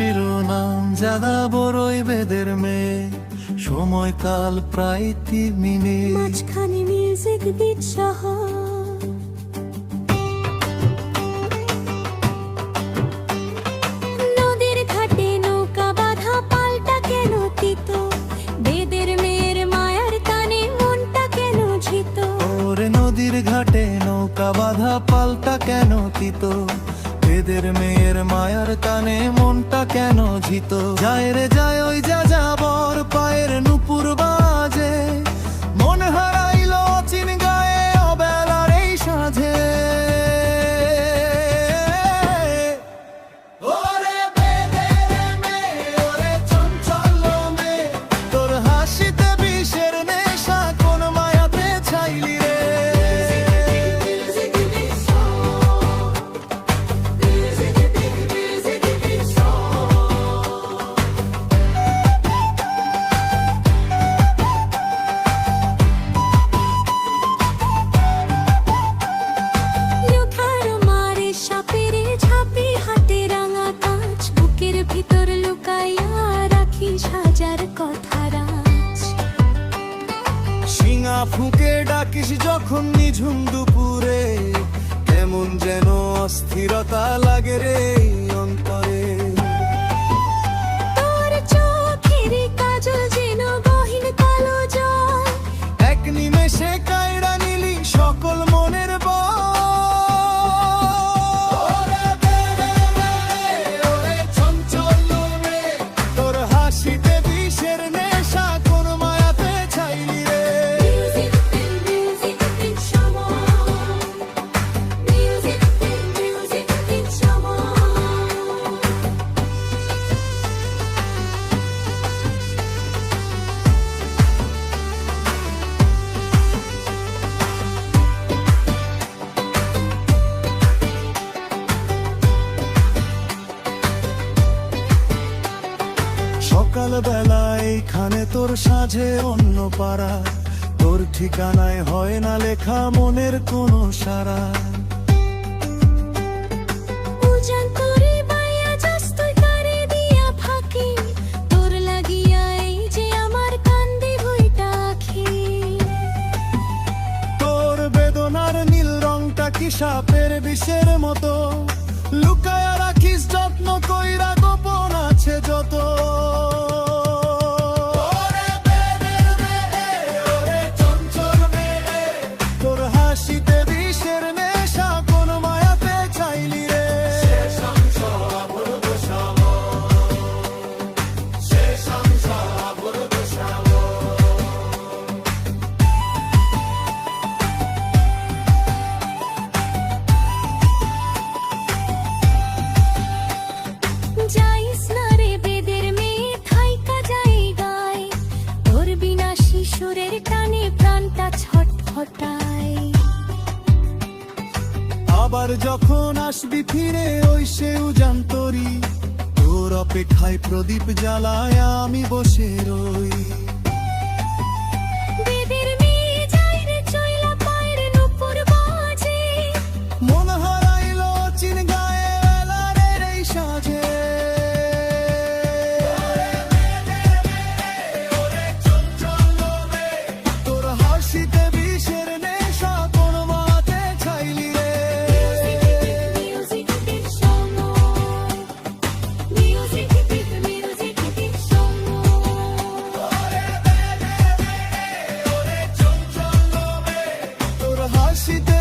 শিরোনাম জাদা বড়ই বেদের মেয়ে। সময়কাল প্রায় তিন মিনিট। মাঝখানে মিউজিক বিট সহ। নদীর ঘাটে নৌকা বাঁধা পাল্টা কেন তিত? বেদের মেয়ের মায়ার কানে মনটা কেন ঝিত? যায় রে, যায় ওই যা যাবর পায়ের নুপুর যখন নিঝুম দুপুরে কেমন যেন অস্থিরতা লাগে রে। বেলা এইখানে তোর সাজে অন্য পাড়া। তোর ঠিকানায় হয় না লেখা মনের কোনো সারা উজান করে বাইয়া যাস যখন আসবি ফিরে ওই সে উজান্তরি। তোর অপেক্ষায় প্রদীপ জ্বালায় আমি বসে রই। see the